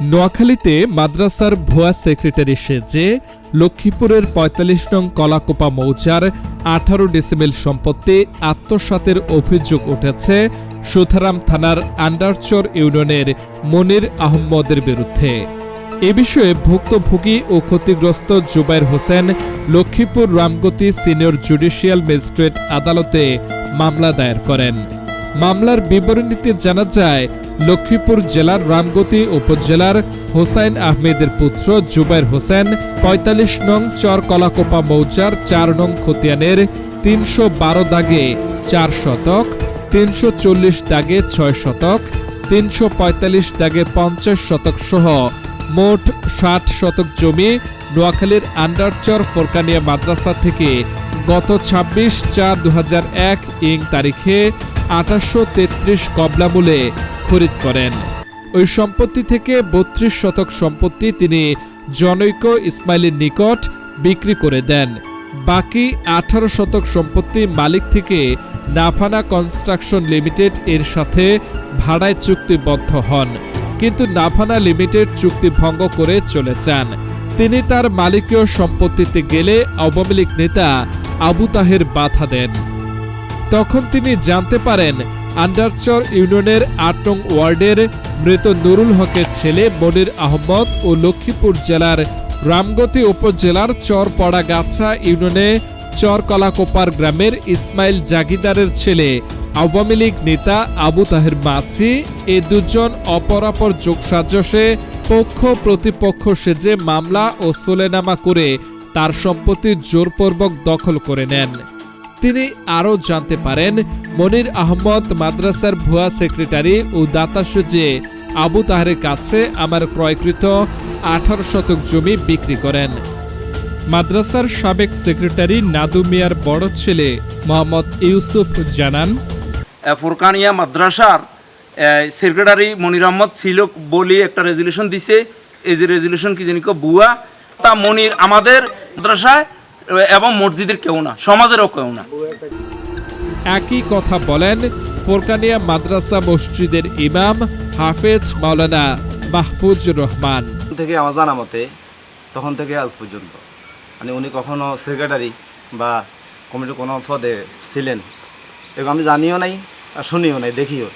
নোয়াখালীতে মাদ্রাসার ভুয়া সেক্রেটারি সেজে লক্ষ্মীপুরের পঁয়তাল্লিশ নং কলাকোপা মৌজার আঠারো ডেসিমেল সম্পত্তি আত্মসাতের অভিযোগ উঠেছে সুথারাম থানার আন্ডারচর ইউনিয়নের মনির আহম্মদের বিরুদ্ধে। এ বিষয়ে ভুক্তভোগী ও ক্ষতিগ্রস্ত Jubair Hossain Lakshmipur Ramgati senior judicial magistrate আদালতে মামলা দায়ের করেন। মামলার বিবরণীতে জানা যায়, লক্ষ্মীপুর জেলার রামগতি উপজেলার হোসাইন আহমেদের পুত্র জুবাইর হোসেন পঁয়তাল্লিশ নং চর কলাকোপা মৌজার চার নং খতিয়ানের তিনশো বারো দাগে চার শতক, তিনশো চল্লিশ দাগে ছয় শতক, তিনশো পঁয়তাল্লিশ দাগে পঞ্চাশ শতক সহ মোট ষাট শতক জমি নোয়াখালীর আন্ডারচর ফোরকানিয়া মাদ্রাসা থেকে গত ছাব্বিশ চার দু ইং তারিখে আঠাশশো তেত্রিশ কবলামূলে খরিদ করেন। ওই সম্পত্তি থেকে বত্রিশ শতক সম্পত্তি তিনি জনৈক ইসমাইলের নিকট বিক্রি করে দেন। বাকি আঠারো শতক সম্পত্তি মালিক থেকে নাফানা কনস্ট্রাকশন লিমিটেড এর সাথে ভাড়ায় চুক্তিবদ্ধ হন, কিন্তু নাফানা লিমিটেড চুক্তি ভঙ্গ করে চলে যান। তিনি তার মালিকীয় সম্পত্তিতে গেলে আওয়ামী লীগ নেতা আবু তাহের বাধা দেন। তখন তিনি জানতে পারেন আন্ডারচর ইউনিয়নের আট ওয়ার্ডের মৃত নুরুল হকের ছেলে মনির আহমদ ও লক্ষ্মীপুর জেলার রামগতি উপজেলার চরপড়াগাছা ইউনিয়নে চরকলাকোপার গ্রামের ইসমাইল জাগিদারের ছেলে, আওয়ামী লীগ নেতা আবু তাহের মাছি এ দুজন অপরাপর যোগসাজশে পক্ষ প্রতিপক্ষ সেজে মামলা ও সোলেনামা করে তার সম্পত্তি জোরপূর্বক দখল করে নেন। তিনি আরও জানতে পারেন, মনির আহমদ, মাদ্রাসার ভুয়া সেক্রেটারি ও দাতা সেজে আবু তাহারের কাছে আমার ক্রয়কৃত আঠারো শতক জমি বিক্রি করেন। মাদ্রাসার সাবেক সেক্রেটারি নাদু মিয়ার বড় ছেলে মোহাম্মদ ইউসুফ জানান ফুরকানিয়া মাদ্রাসার সেক্রেটারি মনির আহমদ ছিল বলি একটা রেজুলেশন দিছে। এই যে রেজুলেশন কি জানি বুয়া তা মনির আমাদের মাদ্রাসায় এবং মসজিদের কেউ না সমাজেরও কেউ না। একই কথা বলেন ফোরকানিয়া মাদ্রাসা মসজিদের ইমাম হাফেজ মাওলানা মাহফুজুর রহমান। থেকে আমার জানা মতে তখন থেকে আজ পর্যন্ত মানে উনি কখনো সেক্রেটারি বা কমিটির কোনো পদে ছিলেন এগুলো আমি জানিও নাই আর শুনিও নাই দেখিও।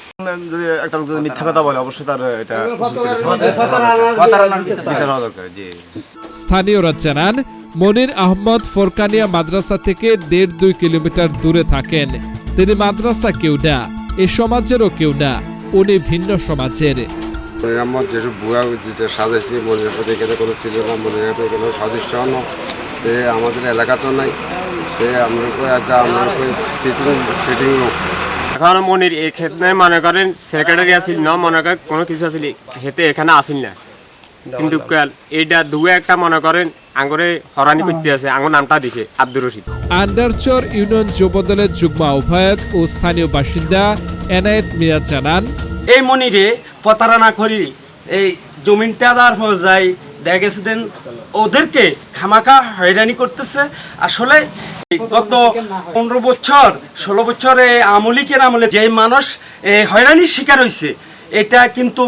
যদি একটা লোক যদি মিথ্যা কথা বলে অবশ্যই তার এটা বিচার হওয়া দরকার। জি। স্থানীয়রা জানান মনির আহমদ ফোরকানিয়া মাদ্রাসা থেকে দেড় দুই কিলোমিটার দূরে থাকেন। তিনি মাদ্রাসা কেউ না এ সমাজেরও কেউ না উনি ভিন্ন সমাজের। আমার যেসব বুয়া যেটা সাজাইছি মনের প্রতি এখানে কোনো ছিল না মনের প্রতি কোনো সদস্য না। সে আমাদের এলাকাতেও নাই। সে আমরা একটা আমরা সিটিং সিটিং রুম এখন মনির এই ক্ষেত্রে মনে করেন সেক্রেটারি আসিল না মনে করেন কোনো কিছু আসিল হেতে এখানে আসিল না। কিন্তু কাল এইটা দুয়ে একটা মনে করেন আঙ্গরে হরানি করতে আছে আঙ্গুর নামটা দিছে আব্দুর রশিদ। আন্ডারচর ইউনিয়ন যুবদলের যুগ্ম আহ্বায়ক ও স্থানীয় বাসিন্দা এনায়েত মিয়া জানান এই মনিরে প্রতারণা করি এই জমিনটা দেওয়ার পর যাই দেখা গেছে দেন ওদেরকে খামাকা হয়রানি করতেছে। আসলে গত পনেরো বছর ষোলো বছরে আমলিকের আমলে যে মানুষ হয়রানির শিকার হয়েছে এটা কিন্তু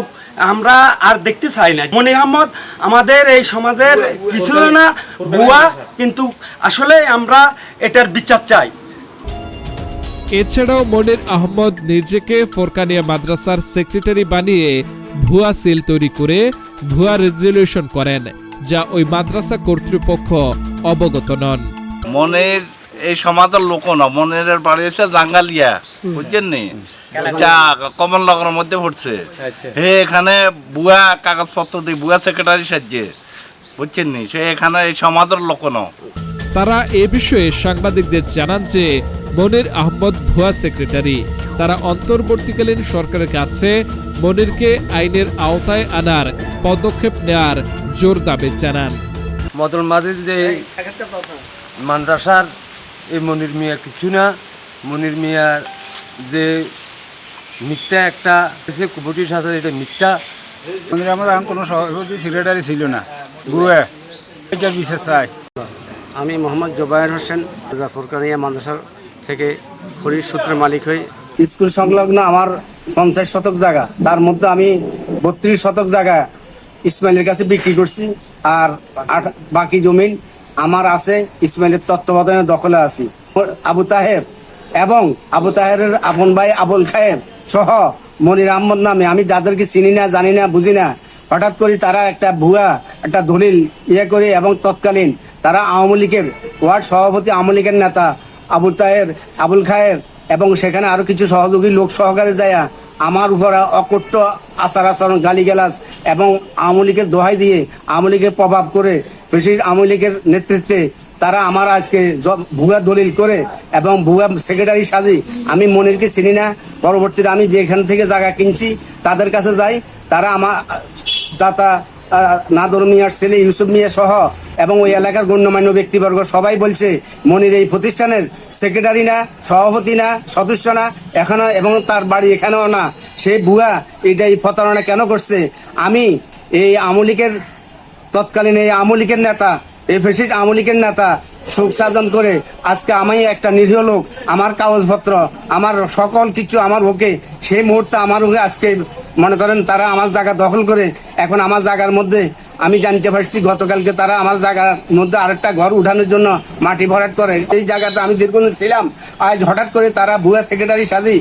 আমরা আর দেখতে চাই না। মনি আহমদ আমাদের এই সমাজের কিছু না বুয়া কিন্তু আসলে আমরা এটার বিচার চাই। এছাড়াও মনির আহমদ নিজেকে ফোরকানিয়া মাদ্রাসার সেক্রেটারি বানিয়ে ভুয়া সিল তৈরি করে ভুয়া রেজলিউশন করেন যা ওই মাদ্রাসা কর্তৃপক্ষ অবগত নন। মনের এই সমাজের লোক না মনের বাড়ি এসে জাঙ্গালিয়া বুঝছেন নি? এটা কমলনগরের মধ্যে পড়ছে। হে এখানে বুয়া কাগজপত্র দিয়ে বুয়া সেক্রেটারি সাহায্যে বুঝছেন নি? সে এখানে এই সমাজের লোক না। তারা এ বিষয়ে সাংবাদিকদের জানান যে মনির আহমদ ভুয়া সেক্রেটারি তারা অন্তর্বর্তীকালীন সরকারের কাছে মনিরকে আইনের আওতায় আনার পদক্ষেপ নেয়ার জোর দাবি জানান। মদন মাঝির যে মাদ্রাসার এই মনির মিয়া কিছু না। মনির মিয়ার যে মিথ্যা একটা সে কুপুটির সাথে এটা মিথ্যা। আমাদের আমার এখন কোনো সভাপতি সেক্রেটারি ছিল না। বুয়ে এটার বিশেষ চাই। আমি মোহাম্মদ জোবায়ের হোসেন জাফরকানিয়া মাদ্রাসার থেকে খরির সূত্রের মালিক হই। স্কুল সংলগ্ন আমার পঞ্চাশ শতক জায়গা। তার মধ্যে আমি বত্রিশ শতক জায়গা ইসমাইলের কাছে বিক্রি করছি। আর বাকি জমিন আমার আছে, ইসমাইলের তত্ত্বাবধানে দখলে আছি। আবু তাহেব এবং আবু তাহেরের আপন ভাই আবুল খায়েব সহ মনির আহমদ নামে, আমি যাদেরকে চিনি না, জানি না, বুঝি না, হঠাৎ করে তারা একটা ভুয়া, একটা দলিল ইয়ে করে এবং তৎকালীন তারা আওয়ামী লীগের ওয়ার্ড সভাপতি, আওয়ামী লীগের নেতা আবুল তাহের, আবুল খায়ের এবং সেখানে আরও কিছু সহযোগী লোক সহকারে যায় আমার উপর অকট্য আচার আচরণ, গালিগালাজ এবং আওয়ামী লীগের দোহাই দিয়ে আওয়ামী লীগের প্রভাব করে প্রেসিডেন্ট আওয়ামী লীগের নেতৃত্বে তারা আমার আজকে ভুয়া দলিল করে এবং ভুয়া সেক্রেটারি সাজি, আমি মনিরকে চিনি না। পরবর্তীতে আমি যেখান থেকে জায়গা কিনছি, তাদের কাছে যাই। তারা আমার দাতা নাদর মিয়ার ছেলে ইউসুফ মিয়া সহ এবং ওই এলাকার গণ্যমান্য ব্যক্তিবর্গ সবাই বলছে, মনির এই প্রতিষ্ঠানের সেক্রেটারি না, সভাপতি না, সদস্য না, এখনও এবং তার বাড়ি এখানেও না। সেই ভুয়া, এটা এই প্রতারণা কেন করছে? আমি এই আমলিকের তৎকালীন এই আমলিকের নেতা, এই ফেসিস আমলিকের নেতা সুখ সাধন করে আজকে আমি একটা নিরীহ লোক, আমার কাগজপত্র, আমার সকল কিছু আমার ওকে সেই মুহূর্তে আমার ওকে আজকে মনে করেন তারা আমার জায়গা দখল করে, এখন আমার জায়গার মধ্যে আমি জানতে পারছি গতকালকে তারা আমার জায়গার মধ্যে আরেকটা ঘর উঠানোর জন্য মাটি ভরাট করে। এই জায়গাতে আমি দীর্ঘদিন ছিলাম, আজ হঠাৎ করে তারা ভুয়া সেক্রেটারি সাজি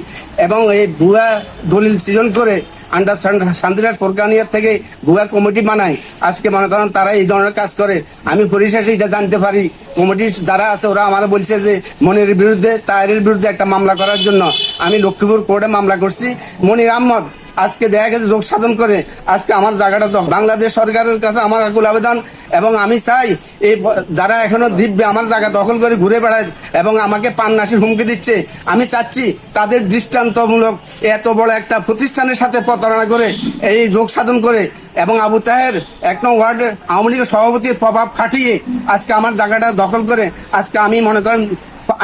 এবং এই ভুয়া দলিল সৃজন করে আন্ডার শান্তিরাট ফোরকানিয়ার থেকে ভুয়া কমিটি বানায়। আজকে মনে করেন তারা এই ধরনের কাজ করে। আমি পরিশেষে এটা জানতে পারি। কমিটির যারা আছে, ওরা আমার বলছে যে, মনির বিরুদ্ধে তায়ের বিরুদ্ধে একটা মামলা করার জন্য। আমি লক্ষ্মীপুর কোর্টে মামলা করছি। মনির আহমদ আজকে দেখা গেছে যোগ সাধন করে, আজকে আমার জায়গাটা তো বাংলাদেশ সরকারের কাছে আমার আকুল আবেদন, এবং আমি চাই এই যারা এখনও দিব্যে আমার জায়গা দখল করে ঘুরে বেড়ায় এবং আমাকে পান্নাসির হুমকি দিচ্ছে, আমি চাচ্ছি তাদের দৃষ্টান্তমূলক এত বড় একটা প্রতিষ্ঠানের সাথে প্রতারণা করে এই যোগ সাধন করে, এবং আবু তাহের এক নং ওয়ার্ডের আওয়ামী লীগের সভাপতির প্রভাব খাটিয়ে আজকে আমার জায়গাটা দখল করে, আজকে আমি মনে করেন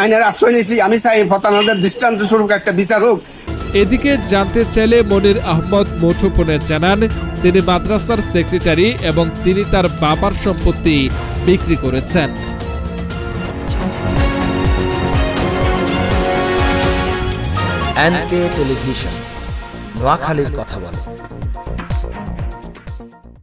আইনের আশ্রয় নিয়েছি, আমি চাই প্রতারণাদের দৃষ্টান্ত স্বরূপ একটা বিচার হোক। এদিকে জানতে চাইলে মনির আহমদ মুঠোফোনে জানান, তিনি মাদ্রাসার সেক্রেটারি এবং তিনি তার বাবার সম্পত্তি বিক্রি করেছেন। টেলিভিশন, নোয়াখালীর কথা বলে।